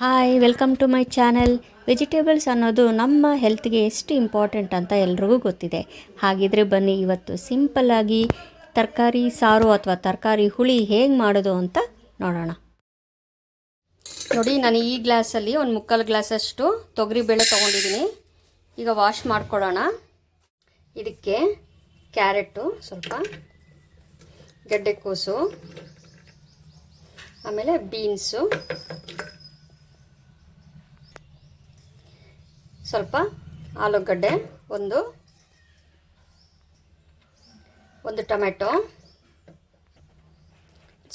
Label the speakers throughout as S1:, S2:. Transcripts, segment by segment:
S1: Hi welcome to my channel vegetables ಅನ್ನೋದು ನಮ್ಮ ಹೆಲ್ತ್ಗೆ ಎಷ್ಟು ಇಂಪಾರ್ಟೆಂಟ್ ಅಂತ ಎಲ್ರಿಗೂ ಗೊತ್ತಿದೆ. ಹಾಗಿದ್ರೆ ಬನ್ನಿ, ಇವತ್ತು ಸಿಂಪಲ್ಲಾಗಿ ತರಕಾರಿ ಸಾರು ಅಥವಾ ತರಕಾರಿ ಹುಳಿ ಹೇಗೆ ಮಾಡೋದು ಅಂತ ನೋಡೋಣ. ನೋಡಿ, ನಾನು ಈ ಗ್ಲಾಸಲ್ಲಿ ಒಂದು ಮುಕ್ಕಾಲು ಗ್ಲಾಸಷ್ಟು ತೊಗರಿಬೇಳೆ ತೊಗೊಂಡಿದ್ದೀನಿ. ಈಗ ವಾಶ್ ಮಾಡ್ಕೊಳ್ಳೋಣ ಇದಕ್ಕೆ ಕ್ಯಾರೆಟು, ಸ್ವಲ್ಪ ಗೆಡ್ಡೆಕೋಸು ಆಮೇಲೆ ಬೀನ್ಸು ಸ್ವಲ್ಪ ಆಲೂಗಡ್ಡೆ, ಒಂದು ಒಂದು ಟೊಮೆಟೊ,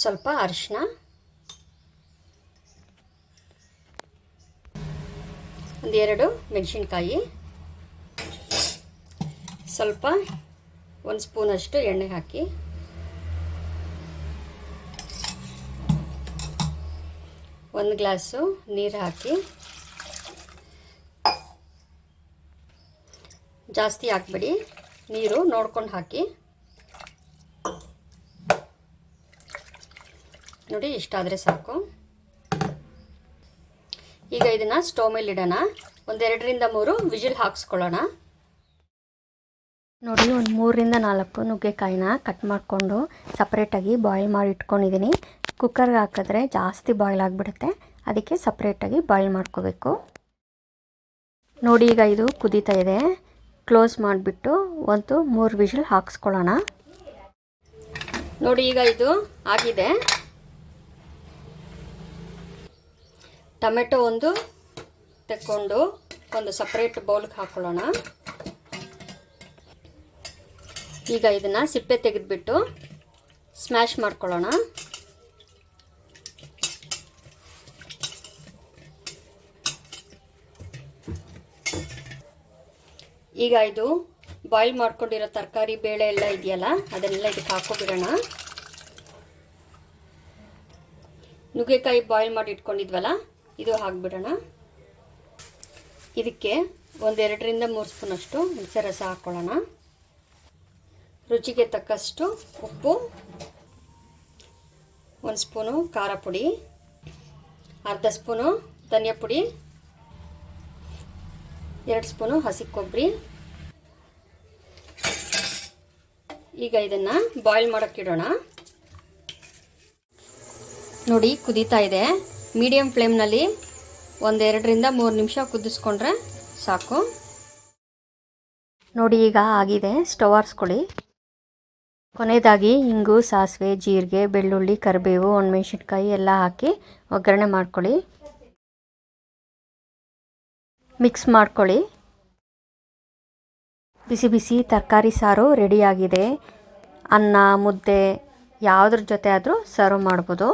S1: ಸ್ವಲ್ಪ ಅರಿಶಿನ ಒಂದೆರಡು ಮೆಣಸಿನ್ಕಾಯಿ. ಸ್ವಲ್ಪ ಒಂದು ಸ್ಪೂನಷ್ಟು ಎಣ್ಣೆ ಹಾಕಿ. ಒಂದು ಗ್ಲಾಸು ನೀರು ಹಾಕಿ. ಜಾಸ್ತಿ ಹಾಕ್ಬೇಡಿ. ನೀರು ನೋಡ್ಕೊಂಡು ಹಾಕಿ. ನೋಡಿ ಇಷ್ಟಾದರೆ ಸಾಕು. ಈಗ ಇದನ್ನು ಸ್ಟವ್ ಮೇಲೆ ಇಡೋಣ. ಒಂದೆರಡರಿಂದ ಮೂರು ವಿಜಿಲ್ ಹಾಕ್ಸ್ಕೊಳ್ಳೋಣ. ನೋಡಿ, ಒಂದು ಮೂರರಿಂದ ನಾಲ್ಕು ನುಗ್ಗೆಕಾಯಿನ ಕಟ್ ಮಾಡಿಕೊಂಡು ಸಪ್ರೇಟಾಗಿ ಬಾಯ್ಲ್ ಮಾಡಿ ಇಟ್ಕೊಂಡಿದ್ದೀನಿ ಕುಕ್ಕರ್ಗೆ ಹಾಕಿದ್ರೆ ಜಾಸ್ತಿ ಬಾಯ್ಲ್ ಆಗಿಬಿಡುತ್ತೆ. ಅದಕ್ಕೆ ಸಪ್ರೇಟಾಗಿ ಬಾಯ್ಲ್ ಮಾಡ್ಕೋಬೇಕು. ನೋಡಿ, ಈಗ ಇದು ಕುದೀತಾ ಇದೆ. ಕ್ಲೋಸ್ ಮಾಡಿಬಿಟ್ಟು ಒಂದು ಮೂರು ವಿಷಲ್ ಹಾಕ್ಸ್ಕೊಳ್ಳೋಣ. ನೋಡಿ ಈಗ ಇದು ಆಗಿದೆ. ಟೊಮೆಟೊ ಒಂದು ತಕ್ಕೊಂಡು ಒಂದು ಸಪ್ರೇಟ್ ಬೌಲ್ಗೆ ಹಾಕ್ಕೊಳ್ಳೋಣ. ಈಗ ಇದನ್ನು ಸಿಪ್ಪೆ ತೆಗೆದುಬಿಟ್ಟು ಸ್ಮ್ಯಾಶ್ ಮಾಡ್ಕೊಳ್ಳೋಣ. ಈಗ ಇದು ಬಾಯ್ಲ್ ಮಾಡ್ಕೊಂಡಿರೋ ತರಕಾರಿ ಬೇಳೆ ಎಲ್ಲ ಇದೆಯಲ್ಲ, ಅದನ್ನೆಲ್ಲ ಇದಕ್ಕೆ ಹಾಕೋಬಿಡೋಣ ನುಗ್ಗೆಕಾಯಿ ಬಾಯ್ಲ್ ಮಾಡಿ ಇಟ್ಕೊಂಡಿದ್ವಲ್ಲ, ಇದು ಹಾಕ್ಬಿಡೋಣ. ಇದಕ್ಕೆ ಒಂದೆರಡರಿಂದ ಮೂರು ಸ್ಪೂನಷ್ಟು ಹುಣಸೆ ರಸ ಹಾಕ್ಕೊಳ್ಳೋಣ. ರುಚಿಗೆ ತಕ್ಕಷ್ಟು ಉಪ್ಪು, ಒಂದು ಸ್ಪೂನು ಖಾರ ಪುಡಿ, ಅರ್ಧ ಸ್ಪೂನು ಧನಿಯಾ ಪುಡಿ ಎರಡು ಸ್ಪೂನು ಹಸಿ ಕೊಬ್ಬರಿ. ಈಗ ಇದನ್ನು ಬಾಯ್ಲ್ ಮಾಡೋಕ್ಕಿಡೋಣ ನೋಡಿ ಕುದೀತಾ ಇದೆ. ಮೀಡಿಯಮ್ ಫ್ಲೇಮ್ನಲ್ಲಿ ಒಂದೆರಡರಿಂದ ಮೂರು ನಿಮಿಷ ಕುದಿಸ್ಕೊಂಡ್ರೆ ಸಾಕು. ನೋಡಿ ಈಗ ಆಗಿದೆ. ಸ್ಟವ್ ಆರಿಸ್ಕೊಳ್ಳಿ. ಕೊನೆಯದಾಗಿ ಇಂಗು, ಸಾಸಿವೆ, ಜೀರಿಗೆ, ಬೆಳ್ಳುಳ್ಳಿ, ಕರಿಬೇವು, ಒಣಮೆಣ್ಸಿನ್ಕಾಯಿ ಎಲ್ಲ ಹಾಕಿ ಒಗ್ಗರಣೆ ಮಾಡ್ಕೊಳ್ಳಿ. ಮಿಕ್ಸ್ ಮಾಡ್ಕೊಳ್ಳಿ. ಬಿಸಿ ಬಿಸಿ ತರಕಾರಿ ಸಾರು ರೆಡಿಯಾಗಿದೆ. ಅನ್ನ, ಮುದ್ದೆ, ಯಾವುದ್ರ ಜೊತೆ ಆದರೂ ಸರ್ವ್ ಮಾಡ್ಬೋದು.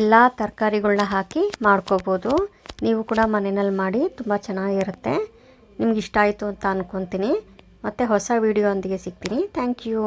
S1: ಎಲ್ಲ ತರಕಾರಿಗಳನ್ನ ಹಾಕಿ ಮಾಡ್ಕೋಬೋದು. ನೀವು ಕೂಡ ಮನೆಯಲ್ಲಿ ಮಾಡಿ ತುಂಬ ಚೆನ್ನಾಗಿರುತ್ತೆ. ನಿಮ್ಗೆ ಇಷ್ಟ ಆಯಿತು ಅಂತ ಅಂದ್ಕೊತೀನಿ ಮತ್ತು ಹೊಸ ವೀಡಿಯೋ ಒಂದಿಗೆ ಸಿಗ್ತೀನಿ. Thank you